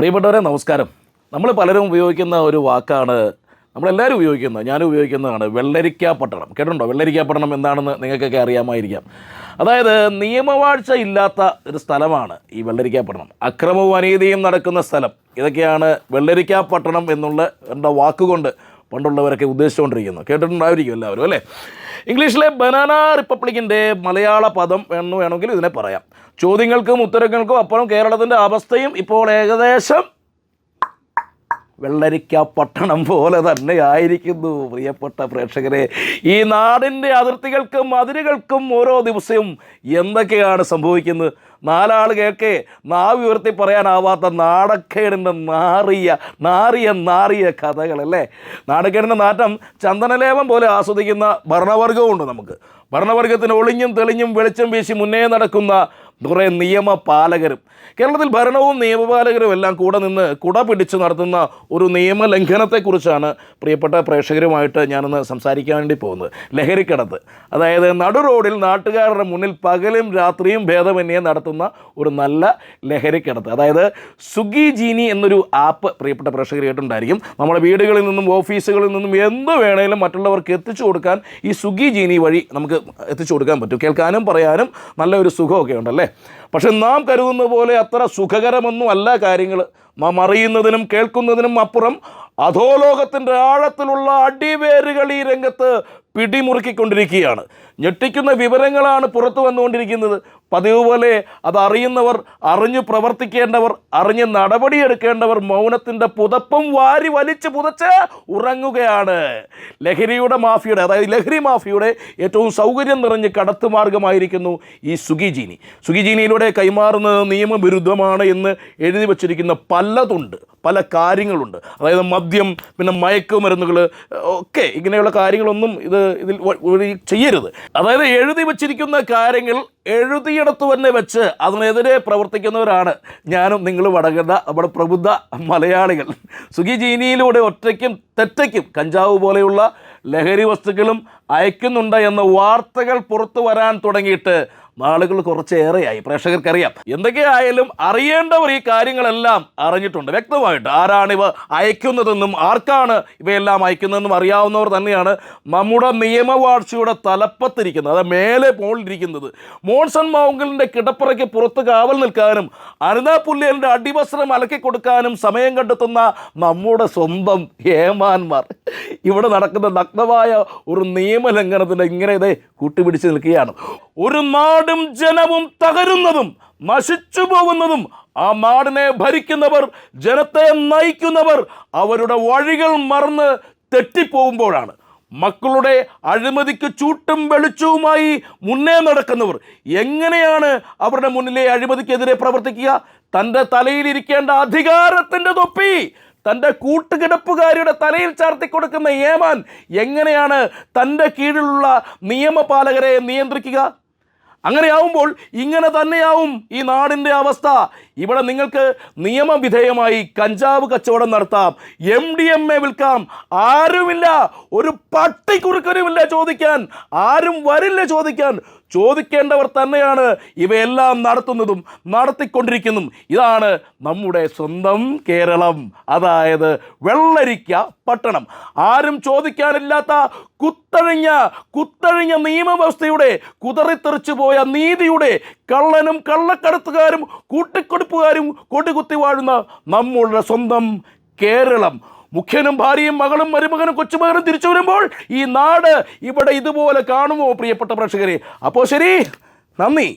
പ്രിയപ്പെട്ടവരെ നമസ്കാരം. നമ്മൾ പലരും ഉപയോഗിക്കുന്ന ഒരു വാക്കാണ് നമ്മളെല്ലാവരും ഉപയോഗിക്കുന്നത് ഞാനും ഉപയോഗിക്കുന്നതാണ് വെള്ളരിക്ക പട്ടണം കേട്ടിട്ടുണ്ടോ? വെള്ളരിക്ക പട്ടണം എന്താണെന്ന് നിങ്ങൾക്കൊക്കെ അറിയാമായിരിക്കാം. അതായത് നിയമവാഴ്ച ഇല്ലാത്ത ഒരു സ്ഥലമാണ് ഈ വെള്ളരിക്ക പട്ടണം അക്രമവും അനീതിയും നടക്കുന്ന സ്ഥലം. ഇതൊക്കെയാണ് വെള്ളരിക്ക പട്ടണം എന്നുള്ള എന്റെ വാക്കുകൊണ്ട് പണ്ടുള്ളവരൊക്കെ ഉദ്ദേശിച്ചുകൊണ്ടിരിക്കുന്നു കേട്ടിട്ടുണ്ടായിരിക്കും എല്ലാവരും അല്ലേ? ഇംഗ്ലീഷിലെ ബനാന റിപ്പബ്ലിക്കിന്റെ മലയാള പദം എന്ന് വേണമെങ്കിൽ ഇതിനെ പറയാം. ചോദ്യങ്ങൾക്കും ഉത്തരങ്ങൾക്കും അപ്പുറം കേരളത്തിന്റെ അവസ്ഥയും ഇപ്പോൾ ഏകദേശം വെള്ളരിക്ക പട്ടണം പോലെ തന്നെ ആയിരിക്കുന്നു പ്രിയപ്പെട്ട പ്രേക്ഷകരെ ഈ നാടിന്റെ അതിർത്തികൾക്കും അതിരുകൾക്കും ഓരോ ദിവസവും എന്തൊക്കെയാണ് സംഭവിക്കുന്നത്? നാലാൾ കേൾക്കെ നാവ് ഉയർത്തി പറയാനാവാത്ത നാടക്കേടിന്റെ നാറിയ നാറിയ നാറിയ കഥകളല്ലേ? നാടക്കേടിന്റെ നാറ്റം ചന്ദനലേപം പോലെ ആസ്വദിക്കുന്ന ഭരണവർഗവുമുണ്ട് നമുക്ക്. ഭരണവർഗത്തിന് ഒളിഞ്ഞും തെളിഞ്ഞും വെളിച്ചം വീശി മുന്നേ നടക്കുന്ന കുറേ നിയമപാലകരും കേരളത്തിൽ ഭരണവും നിയമപാലകരും എല്ലാം കൂടെ നിന്ന് കുട പിടിച്ച് നടത്തുന്ന ഒരു നിയമലംഘനത്തെക്കുറിച്ചാണ് പ്രിയപ്പെട്ട പ്രേക്ഷകരുമായിട്ട് ഞാനൊന്ന് സംസാരിക്കാൻ വേണ്ടി പോകുന്നത്. ലഹരിക്കടത്ത്. അതായത് നടു റോഡിൽ നാട്ടുകാരുടെ മുന്നിൽ പകലും രാത്രിയും ഭേദമന്യേ നടത്തുന്ന ഒരു നല്ല ലഹരിക്കടത്ത്. അതായത് സുഗി ജീനി എന്നൊരു ആപ്പ് പ്രിയപ്പെട്ട പ്രേക്ഷകർ കേട്ടിട്ടുണ്ടായിരിക്കും നമ്മുടെ വീടുകളിൽ നിന്നും ഓഫീസുകളിൽ നിന്നും എന്ത് വേണേലും മറ്റുള്ളവർക്ക് എത്തിച്ചു കൊടുക്കാൻ ഈ സുഗി ജീനി വഴി നമുക്ക് എത്തിച്ചു കൊടുക്കാൻ പറ്റും. കേൾക്കാനും പറയാനും നല്ലൊരു സുഖമൊക്കെ ഉണ്ടല്ലേ പക്ഷെ നാം കരുതുന്ന പോലെ അത്ര സുഖകരമൊന്നും അല്ല കാര്യങ്ങൾ നാം അറിയുന്നതിനും കേൾക്കുന്നതിനും അപ്പുറം അധോലോകത്തിന്റെ ആഴത്തിലുള്ള അടിവേരുകൾ ഈ രംഗത്ത് പിടിമുറുക്കിക്കൊണ്ടിരിക്കുകയാണ്. ഞെട്ടിക്കുന്ന വിവരങ്ങളാണ് പുറത്തു വന്നുകൊണ്ടിരിക്കുന്നത്. പതിവ് പോലെ അത് അറിയുന്നവർ അറിഞ്ഞു പ്രവർത്തിക്കേണ്ടവർ അറിഞ്ഞ് നടപടിയെടുക്കേണ്ടവർ മൗനത്തിന്റെ പുതപ്പം വാരി വലിച്ച് പുതച്ച് ഉറങ്ങുകയാണ്. ലഹരിയുടെ മാഫിയുടെ അതായത് ലഹരി മാഫിയുടെ ഏറ്റവും സൗകര്യം നിറഞ്ഞ് കടത്തുമാർഗമായിരിക്കുന്നു ഈ സുഗിജീനി സുഗിജീനിയിലൂടെ കൈമാറുന്നത് നിയമവിരുദ്ധമാണ് എന്ന് എഴുതി വച്ചിരിക്കുന്ന പലതുണ്ട്. പല കാര്യങ്ങളുണ്ട്. അതായത് മദ്യം പിന്നെ മയക്കുമരുന്നുകൾ ഒക്കെ ഇങ്ങനെയുള്ള കാര്യങ്ങളൊന്നും ഇത് ഇതിൽ ചെയ്യരുത്. അതായത് എഴുതി വച്ചിരിക്കുന്ന കാര്യങ്ങൾ എഴുതിയിടത്ത് തന്നെ വെച്ച് അതിനെതിരെ പ്രവർത്തിക്കുന്നവരാണ് ഞാനും നിങ്ങളും അടങ്ങുന്ന നമ്മുടെ പ്രബുദ്ധ മലയാളികൾ. സുഖി ജീനിയിലൂടെ ഒറ്റയ്ക്കും തെറ്റയ്ക്കും കഞ്ചാവ് പോലെയുള്ള ലഹരി വസ്തുക്കളും അയക്കുന്നുണ്ട് എന്ന വാർത്തകൾ പുറത്തു വരാൻ തുടങ്ങിയിട്ട് നാളുകൾ കുറച്ചേറെയായി. പ്രേക്ഷകർക്കറിയാം. എന്തൊക്കെയായാലും അറിയേണ്ടവർ ഈ കാര്യങ്ങളെല്ലാം അറിഞ്ഞിട്ടുണ്ട്. വ്യക്തമായിട്ട് ആരാണ് ഇവ അയക്കുന്നതെന്നും ആർക്കാണ് ഇവയെല്ലാം അയക്കുന്നതെന്നും അറിയാവുന്നവർ തന്നെയാണ് നമ്മുടെ നിയമവാഴ്ചയുടെ തലപ്പത്തിരിക്കുന്നത്. അത് മേലെ പോളിരിക്കുന്നത്. മോൺസൺ മൗങ്കലിന്റെ കിടപ്പുറയ്ക്ക് പുറത്ത് കാവൽ നിൽക്കാനും അനിതാ പുല്ലേലിന്റെ അടിവസ്ത്രം അലക്കി കൊടുക്കാനും സമയം കണ്ടെത്തുന്ന നമ്മുടെ സ്വന്തം ഹേമാന്മാർ. ഇവിടെ നടക്കുന്ന നഗ്നമായ ഒരു നിയമലംഘനത്തിന്റെ ഇങ്ങനെ ഇതേ കൂട്ടുപിടിച്ച് നിൽക്കുകയാണ്. ഒരു നാടും ജനവും തകരുന്നതും നശിച്ചു പോകുന്നതും ആ നാടിനെ ഭരിക്കുന്നവർ ജനത്തെ നയിക്കുന്നവർ അവരുടെ വഴികൾ മറന്ന് തെറ്റിപ്പോകുമ്പോഴാണ് മക്കളുടെ അഴിമതിക്ക് ചൂട്ടും വെളിച്ചവുമായി മുന്നേ നടക്കുന്നവർ എങ്ങനെയാണ് അവരുടെ മുന്നിലെ അഴിമതിക്കെതിരെ പ്രവർത്തിക്കുക? തന്റെ തലയിലിരിക്കേണ്ട അധികാരത്തിന്റെ തൊപ്പി തന്റെ കൂട്ടുകിടപ്പുകാരിയുടെ തലയിൽ ചാർത്തി കൊടുക്കുന്ന ഏമാൻ എങ്ങനെയാണ് തന്റെ കീഴിലുള്ള നിയമപാലകരെ നിയന്ത്രിക്കുക? അങ്ങനെയാവുമ്പോൾ ഇങ്ങനെ തന്നെയാവും ഈ നാടിന്റെ അവസ്ഥ. ഇവിടെ നിങ്ങൾക്ക് നിയമവിധേയമായി കഞ്ചാവ് കച്ചവടം നടത്താം. എം ഡി എം എ വിൽക്കാം. ആരുമില്ല. ഒരു പട്ടിക്കുറുക്കനുമില്ല ചോദിക്കാൻ. ആരും വരില്ല ചോദിക്കാൻ. ചോദിക്കേണ്ടവർ തന്നെയാണ് ഇവയെല്ലാം നടത്തുന്നതും നടത്തിക്കൊണ്ടിരിക്കുന്നതും. ഇതാണ് നമ്മുടെ സ്വന്തം കേരളം. അതായത് വെള്ളരിക്ക പട്ടണം. ആരും ചോദിക്കാനില്ലാത്ത കുത്തഴിഞ്ഞ കുത്തഴിഞ്ഞ നിയമവ്യവസ്ഥയുടെ കുതറിത്തെറിച്ചു പോയ നീതിയുടെ കള്ളനും കള്ളക്കടത്തുകാരും കൂട്ടിക്കൊടുപ്പുകാരും കൊടികുത്തി വാഴുന്ന നമ്മളുടെ സ്വന്തം കേരളം. മുഖ്യനും ഭാര്യയും മകളും മരുമകനും കൊച്ചുമകനും തിരിച്ചു വരുമ്പോൾ ഈ നാട് ഇവിടെ ഇതുപോലെ കാണുമോ പ്രിയപ്പെട്ട പ്രേക്ഷകരെ? അപ്പോൾ ശരി നന്ദി.